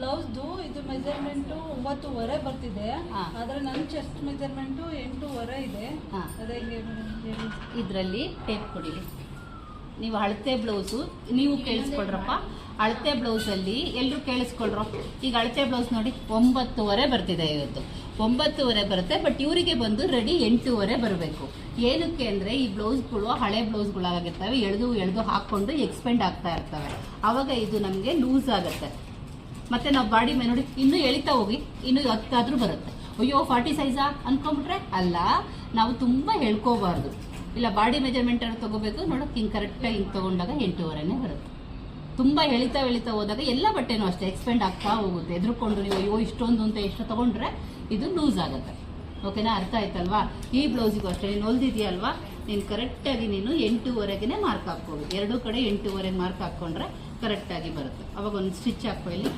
ಬ್ಲೌಸ್ದು ಇದು ಮೆಜರ್ಮೆಂಟು ಒಂಬತ್ತುವರೆ ಬರ್ತಿದೆ. ಆದರೆ ನನ್ನ ಚೆಸ್ಟ್ ಮೆಜರ್ಮೆಂಟು ಎಂಟೂವರೆ ಇದೆ. ಅದೇ ಇದರಲ್ಲಿ ಟೇಪ್ ಕೊಡಿ. ನೀವು ಅಳತೆ ಬ್ಲೌಸು ನೀವು ಕೇಳಿಸ್ಕೊಳ್ರಪ್ಪ. ಅಳತೆ ಬ್ಲೌಸಲ್ಲಿ ಎಲ್ಲರೂ ಕೇಳಿಸ್ಕೊಳ್ರು. ಈಗ ಅಳತೆ ಬ್ಲೌಸ್ ನೋಡಿ ಒಂಬತ್ತುವರೆ ಬರ್ತಿದೆ ಇವತ್ತು. ಒಂಬತ್ತುವರೆ ಬರುತ್ತೆ ಬಟ್ ಇವರಿಗೆ ಬಂದು ರೆಡಿ ಎಂಟೂವರೆ ಬರಬೇಕು. ಏನಕ್ಕೆ ಅಂದರೆ ಈ ಬ್ಲೌಸ್ಗಳು ಹಳೆ ಬ್ಲೌಸ್ಗಳಾಗಿರ್ತವೆ ಎಳೆದು ಎಳೆದು ಹಾಕ್ಕೊಂಡು ಎಕ್ಸ್ಪೆಂಡ್ ಆಗ್ತಾ ಇರ್ತವೆ. ಆವಾಗ ಇದು ನಮಗೆ ಲೂಸ್ ಆಗುತ್ತೆ. ಮತ್ತೆ ನಾವು ಬಾಡಿ ಮೇಲೆ ನೋಡಿ, ಇನ್ನೂ ಎಳಿತಾ ಹೋಗಿ, ಇನ್ನು ಹತ್ತಾದ್ರೂ ಬರುತ್ತೆ. ಅಯ್ಯೋ, ಫಾರ್ಟಿ ಸೈಜಾ ಅನ್ಕೊಂಬಿಟ್ರೆ ಅಲ್ಲ, ನಾವು ತುಂಬಾ ಹೇಳ್ಕೋಬಾರ್ದು. ಇಲ್ಲ, ಬಾಡಿ ಮೆಜರ್ಮೆಂಟ್ ಅನ್ನು ತಗೋಬೇಕು, ನೋಡೋಕೆ ಹಿಂಗೆ ಕರೆಕ್ಟಾಗಿ ಹಿಂಗೆ ತಗೊಂಡಾಗ ಎಂಟೂವರೆನೇ ಬರುತ್ತೆ. ತುಂಬಾ ಎಳಿತಾ ಎಳಿತಾ ಹೋದಾಗ ಎಲ್ಲ ಬಟ್ಟೆನೂ ಅಷ್ಟೇ ಎಕ್ಸ್ಪೆಂಡ್ ಆಗ್ತಾ ಹೋಗುತ್ತೆ. ಎದ್ರುಕೊಂಡು ನೀವು, ಅಯ್ಯೋ, ಇಷ್ಟೊಂದು ಅಂತ ಎಷ್ಟು ತಗೊಂಡ್ರೆ ಇದು ಲೂಸ್ ಆಗುತ್ತೆ. ಓಕೆನಾ? ಅರ್ಥ ಆಯ್ತಲ್ವಾ? ಈ ಬ್ಲೌಸಿಗೂ ಅಷ್ಟೇ, ನೀನು ಹೊಲ್ದಿದ್ಯಲ್ವಾ? ನೀನು ಕರೆಕ್ಟಾಗಿ ನೀನು ಎಂಟೂವರೆಗೆ ಮಾರ್ಕ್ ಹಾಕ್ಕೋಬೇಕು ಎರಡೂ ಕಡೆ ಎಂಟೂವರೆಗೆ ಮಾರ್ಕ್ ಹಾಕ್ಕೊಂಡ್ರೆ ಕರೆಕ್ಟಾಗಿ ಬರುತ್ತೆ. ಅವಾಗ ಒಂದು ಸ್ಟಿಚ್ ಹಾಕೋ ಇಲ್ಲಿ.